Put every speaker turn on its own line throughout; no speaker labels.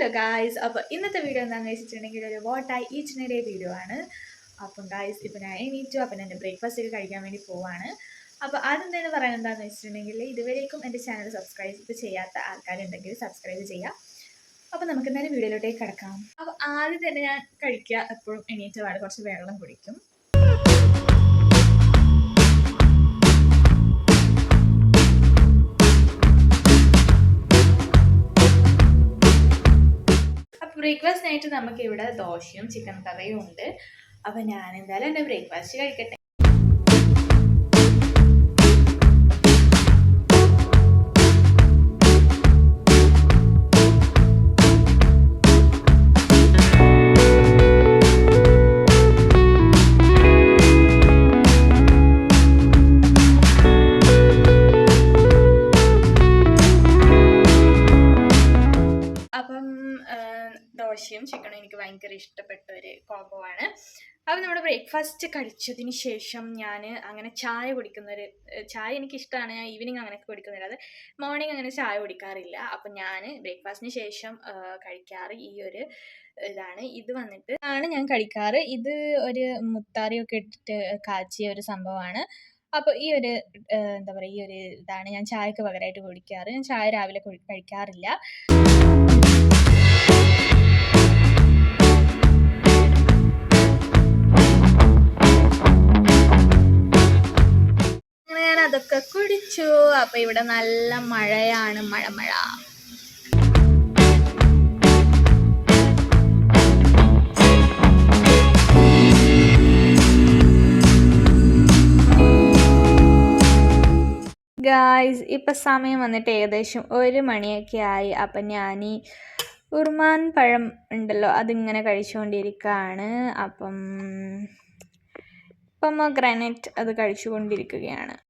Hello guys അപ്പോൾ ഇന്നത്തെ video എന്താണെന്ന് വെച്ചിട്ടുണ്ടെങ്കിൽ ഒരു വോട്ടായി ഈച്ച് ഡേ വീഡിയോ ആണ്. അപ്പം ഗായ്സ് ഇപ്പം ഞാൻ എണീറ്റു. അപ്പം എന്റെ ബ്രേക്ക്ഫാസ്റ്റ് ഒക്കെ കഴിക്കാൻ വേണ്ടി പോവാണ്. അപ്പോൾ ആദ്യം തന്നെ പറയാൻ എന്താണെന്ന് വെച്ചിട്ടുണ്ടെങ്കിൽ ഇതുവരേക്കും എന്റെ ചാനൽ സബ്സ്ക്രൈബ് ചെയ്യാത്ത ആൾക്കാരുണ്ടെങ്കിൽ സബ്സ്ക്രൈബ് ചെയ്യാം. അപ്പോൾ നമുക്ക് എന്തായാലും വീഡിയോയിലോട്ടേക്ക് കിടക്കാം. അപ്പോൾ ആദ്യം തന്നെ ഞാൻ കഴിക്കുക. എപ്പോഴും എണീറ്റ് കുറച്ച് വെള്ളം കുടിക്കും. ബ്രേക്ക്ഫാസ്റ്റിനായിട്ട് നമുക്ക് ഇവിടെ ദോശയും ചിക്കൻ കറിയും ഉണ്ട്. അപ്പോൾ ഞാൻ എന്തായാലും എന്റെ ബ്രേക്ക്ഫാസ്റ്റ് കഴിക്കട്ടെ. ദോശയും ചിക്കനും എനിക്ക് ഭയങ്കര ഇഷ്ടപ്പെട്ട ഒരു കോംബോ ആണ്. അപ്പം നമ്മുടെ ബ്രേക്ക്ഫാസ്റ്റ് കഴിച്ചതിന് ശേഷം ഞാൻ അങ്ങനെ ചായ കുടിക്കുന്നൊരു ചായ എനിക്ക് ഇഷ്ടമാണ് ഞാൻ ഈവനിങ് അങ്ങനെയൊക്കെ കുടിക്കുന്നില്ല അത് മോർണിംഗ് അങ്ങനെ ചായ കുടിക്കാറില്ല. അപ്പം ഞാൻ ബ്രേക്ക്ഫാസ്റ്റിന് ശേഷം കഴിക്കാറ് ഈ ഒരു ഇതാണ്. ഇത് വന്നിട്ട് ആണ് ഞാൻ കഴിക്കാറ്. ഇത് ഒരു മുത്താറിയൊക്കെ ഇട്ടിട്ട് കാച്ചിയ ഒരു സംഭവമാണ്. അപ്പോൾ ഈ ഒരു എന്താ പറയുക ഈ ഒരു ഇതാണ്. ഞാൻ ചായക്ക് പകരമായിട്ട് കുടിക്കാറ്. ഞാൻ ചായ രാവിലെ കഴിക്കാറില്ല. കുടിച്ചു. അപ്പൊ ഇവിടെ നല്ല മഴയാണ്. മഴ മഴ. ഗായ്സ് ഇപ്പം സമയം വന്നിട്ട് ഏകദേശം ഒരു മണിയൊക്കെ ആയി. അപ്പം ഞാൻ ഈ ഉറുമാൻ പഴം ഉണ്ടല്ലോ അതിങ്ങനെ കഴിച്ചുകൊണ്ടിരിക്കുകയാണ് അപ്പം ഇപ്പം ഗ്രാനൈറ്റ് അത് കഴിച്ചുകൊണ്ടിരിക്കുകയാണ്.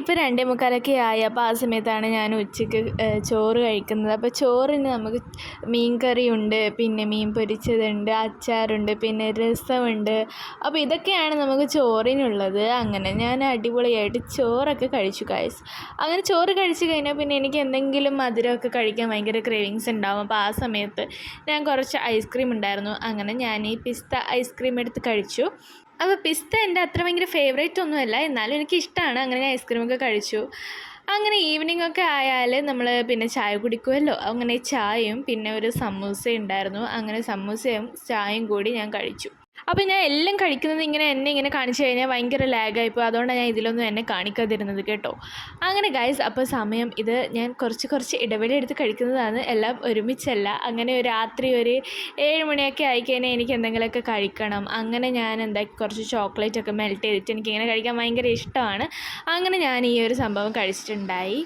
ഇപ്പോൾ രണ്ടേ മുക്കാലൊക്കെ ആയി. അപ്പോൾ ആ സമയത്താണ് ഞാൻ ഉച്ചയ്ക്ക് ചോറ് കഴിക്കുന്നത്. അപ്പോൾ ചോറിന് നമുക്ക് മീൻ കറിയുണ്ട് പിന്നെ മീൻ പൊരിച്ചതുണ്ട് അച്ചാറുണ്ട് പിന്നെ രസമുണ്ട്. അപ്പോൾ ഇതൊക്കെയാണ് നമുക്ക് ചോറിനുള്ളത്. അങ്ങനെ ഞാൻ അടിപൊളിയായിട്ട് ചോറൊക്കെ കഴിച്ചു കായസ് അങ്ങനെ ചോറ് കഴിച്ചു കഴിഞ്ഞാൽ പിന്നെ എനിക്ക് എന്തെങ്കിലും മധുരമൊക്കെ കഴിക്കാൻ ഭയങ്കര ക്രേവിങ്സ് ഉണ്ടാവും. അപ്പോൾ ആ സമയത്ത് ഞാൻ കുറച്ച് ഐസ്ക്രീം ഉണ്ടായിരുന്നു. അങ്ങനെ ഞാൻ ഈ പിസ്ത ഐസ്ക്രീം എടുത്ത് കഴിച്ചു. അപ്പോൾ പിസ്ത എന്റെ അത്ര ഭയങ്കര ഫേവറേറ്റ് ഒന്നുമല്ല. എന്നാലും എനിക്ക് ഇഷ്ടമാണ് അങ്ങനെ ഞാൻ ഐസ്ക്രീമൊക്കെ കഴിച്ചു. അങ്ങനെ ഈവനിങ് ഒക്കെ ആയാൽ നമ്മൾ പിന്നെ ചായ കുടിക്കുമല്ലോ. അങ്ങനെ ചായയും പിന്നെ ഒരു സമൂസ ഉണ്ടായിരുന്നു. അങ്ങനെ സമൂസയും ചായയും കൂടി ഞാൻ കഴിച്ചു. അപ്പോൾ ഞാൻ എല്ലാം കഴിക്കുന്നത് ഇങ്ങനെ എന്നെ ഇങ്ങനെ കാണിച്ചു കഴിഞ്ഞാൽ ഭയങ്കര ലാഗായിപ്പോൾ അതുകൊണ്ടാണ് ഞാൻ ഇതിലൊന്നും എന്നെ കാണിക്കാതിരുന്നത് കേട്ടോ. അങ്ങനെ ഗൈസ് അപ്പോൾ സമയം ഇത് ഞാൻ കുറച്ച് കുറച്ച് ഇടവേള എടുത്ത് കഴിക്കുന്നതാണ്. എല്ലാം ഒരുമിച്ചല്ല. അങ്ങനെ രാത്രി ഒരു ഏഴ് മണിയൊക്കെ ആയിക്കഴിഞ്ഞാൽ എനിക്ക് എന്തെങ്കിലുമൊക്കെ കഴിക്കണം. അങ്ങനെ ഞാൻ എന്താ കുറച്ച് ചോക്ലേറ്റ് ഒക്കെ മെൽറ്റ് ചെയ്തിട്ട് എനിക്ക് ഇങ്ങനെ കഴിക്കാൻ ഭയങ്കര ഇഷ്ടമാണ്. അങ്ങനെ ഞാൻ ഈ ഒരു സംഭവം കഴിച്ചിട്ടുണ്ടായി.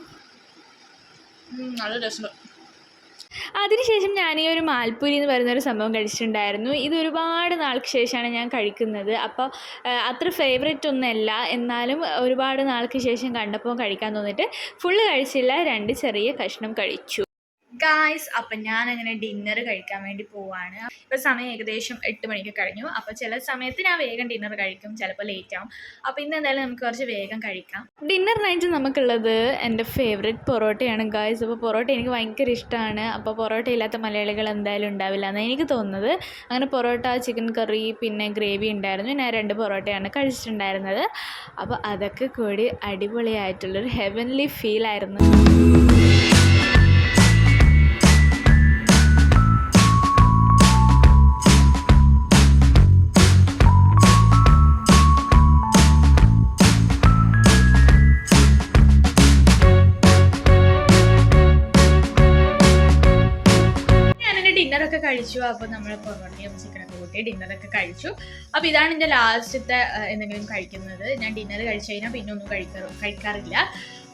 നല്ല രസമുണ്ട്.
അതിനുശേഷം ഞാൻ ഈ ഒരു മാൽപ്പൂരി എന്ന് പറയുന്ന ഒരു സംഭവം കഴിച്ചിട്ടുണ്ടായിരുന്നു. ഇത് ഒരുപാട് നാൾക്ക് ശേഷമാണ് ഞാൻ കഴിക്കുന്നത്. അപ്പോൾ അത്ര ഫേവറേറ്റ് ഒന്നല്ല. എന്നാലും ഒരുപാട് നാൾക്ക് ശേഷം കണ്ടപ്പോൾ കഴിക്കാൻ തോന്നിയിട്ട് ഫുള്ള് കഴിച്ചില്ല. രണ്ട് ചെറിയ കഷ്ണം കഴിച്ചു. ഗായ്സ് അപ്പം ഞാൻ അങ്ങനെ ഡിന്നർ കഴിക്കാൻ വേണ്ടി പോവാണ്. ഇപ്പം സമയം ഏകദേശം എട്ട് മണിക്ക് കഴിഞ്ഞു. അപ്പോൾ ചില സമയത്ത് ഞാൻ വേഗം ഡിന്നർ കഴിക്കും. ചിലപ്പോൾ ലേറ്റ് ആവും. അപ്പോൾ ഇന്ന് എന്തായാലും നമുക്ക് കുറച്ച് വേഗം കഴിക്കാം. ഡിന്നർ ഡിന്നറിനായിട്ട് നമുക്കുള്ളത് എന്റെ ഫേവറേറ്റ് പൊറോട്ടയാണ് ഗായ്സ് അപ്പോൾ പൊറോട്ട എനിക്ക് ഭയങ്കര ഇഷ്ടമാണ് അപ്പോൾ പൊറോട്ട ഇല്ലാത്ത മലയാളികൾ എന്തായാലും ഉണ്ടാവില്ല എന്നാണ് എനിക്ക് തോന്നുന്നത്. അങ്ങനെ പൊറോട്ട ചിക്കൻ കറി പിന്നെ ഗ്രേവി ഉണ്ടായിരുന്നു. ഞാൻ രണ്ട് പൊറോട്ടയാണ് കഴിച്ചിട്ടുണ്ടായിരുന്നത്. അപ്പോൾ അതൊക്കെ കൂടി അടിപൊളിയായിട്ടുള്ളൊരു ഹെവൻലി ഫീലായിരുന്നു കഴിച്ചു. അപ്പോൾ നമ്മൾ പൊറോട്ടയും ചിക്കനൊക്കെ കൂട്ടി ഡിന്നറൊക്കെ കഴിച്ചു. അപ്പോൾ ഇതാണ് എന്റെ ലാസ്റ്റത്തെ എന്തെങ്കിലും കഴിക്കുന്നത്. ഞാൻ ഡിന്നർ കഴിച്ചു കഴിഞ്ഞാൽ പിന്നെ ഒന്നും കഴിക്കാറ് കഴിക്കാറില്ല.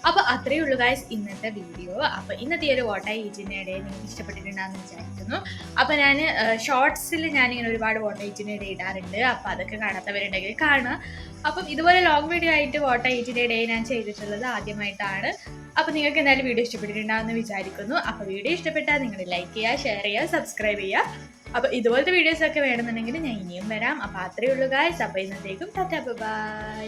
അപ്പോൾ അത്രയേ ഉള്ളൂ ഗായ്സ് ഇന്നത്തെ വീഡിയോ അപ്പോൾ ഇന്നത്തെ ഒരു വോട്ടായി ഇടയിൽ നിങ്ങൾക്ക് ഇഷ്ടപ്പെട്ടിട്ടുണ്ടാകുന്ന വിചാരിക്കുന്നു. അപ്പോൾ ഞാൻ ഷോർട്സിൽ ഞാനിങ്ങനെ ഒരുപാട് വോട്ട ഇടയിൽ ഇടാറുണ്ട്. അപ്പോൾ അതൊക്കെ കാണാത്തവരുണ്ടെങ്കിൽ കാണുക. അപ്പം ഇതുപോലെ ലോങ് വീഡിയോ ആയിട്ട് വോട്ട ഇടയിൽ ഞാൻ ചെയ്തിട്ടുള്ളത് ആദ്യമായിട്ടാണ്. അപ്പോൾ നിങ്ങൾക്ക് എന്തായാലും വീഡിയോ ഇഷ്ടപ്പെട്ടിട്ടുണ്ടാകുമെന്ന് വിചാരിക്കുന്നു. അപ്പോൾ വീഡിയോ ഇഷ്ടപ്പെട്ടാൽ നിങ്ങൾ ലൈക്ക് ചെയ്യുക ഷെയർ ചെയ്യുക സബ്സ്ക്രൈബ് ചെയ്യുക. അപ്പോൾ ഇതുപോലത്തെ വീഡിയോസ് ഒക്കെ വേണമെന്നുണ്ടെങ്കിൽ ഞാൻ ഇനിയും വരാം. അപ്പോൾ അത്രയേ ഉള്ളൂ ഗായ്സ് അപ്പോൾ ഇന്നത്തേക്കും ടാറ്റാ ബൈ